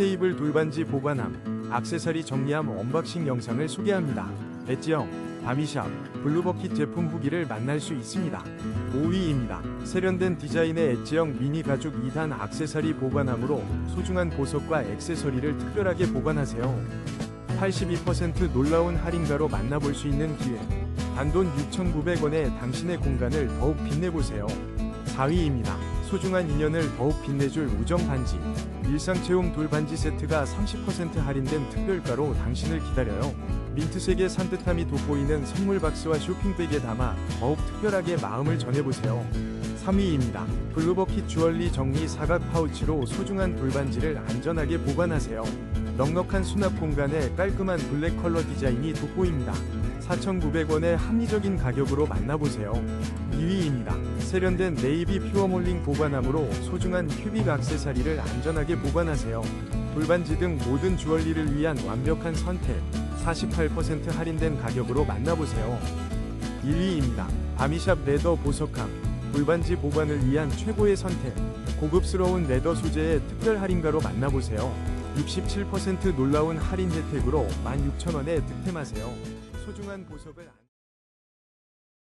턴테이블 돌반지 보관함, 액세서리 정리함 언박싱 영상을 소개합니다. 엣지형, 바미샵, 블루버킷 제품 후기를 만날 수 있습니다. 5위입니다. 세련된 디자인의 엣지형 미니 가죽 2단 액세서리 보관함으로 소중한 보석과 액세서리를 특별하게 보관하세요. 82% 놀라운 할인가로 만나볼 수 있는 기회. 단돈 6,900원에 당신의 공간을 더욱 빛내보세요. 4위입니다. 소중한 인연을 더욱 빛내줄 우정 반지. 일상체험 돌반지 세트가 30% 할인된 특별가로 당신을 기다려요. 민트색의 산뜻함이 돋보이는 선물 박스와 쇼핑백에 담아 더욱 특별하게 마음을 전해보세요. 3위입니다. 블루버킷 주얼리 정리 사각 파우치로 소중한 돌반지를 안전하게 보관하세요. 넉넉한 수납 공간에 깔끔한 블랙 컬러 디자인이 돋보입니다. 4,900원의 합리적인 가격으로 만나보세요. 2위입니다. 세련된 네이비 퓨어몰링 보관함으로 소중한 큐빅 액세서리를 안전하게 보관하세요. 돌반지 등 모든 주얼리를 위한 완벽한 선택. 48% 할인된 가격으로 만나보세요. 1위입니다. 바미샵 레더 보석함. 돌반지 보관을 위한 최고의 선택. 고급스러운 레더 소재의 특별 할인가로 만나보세요. 67% 놀라운 할인 혜택으로 16,000원에 득템하세요. 소중한 보석을 안...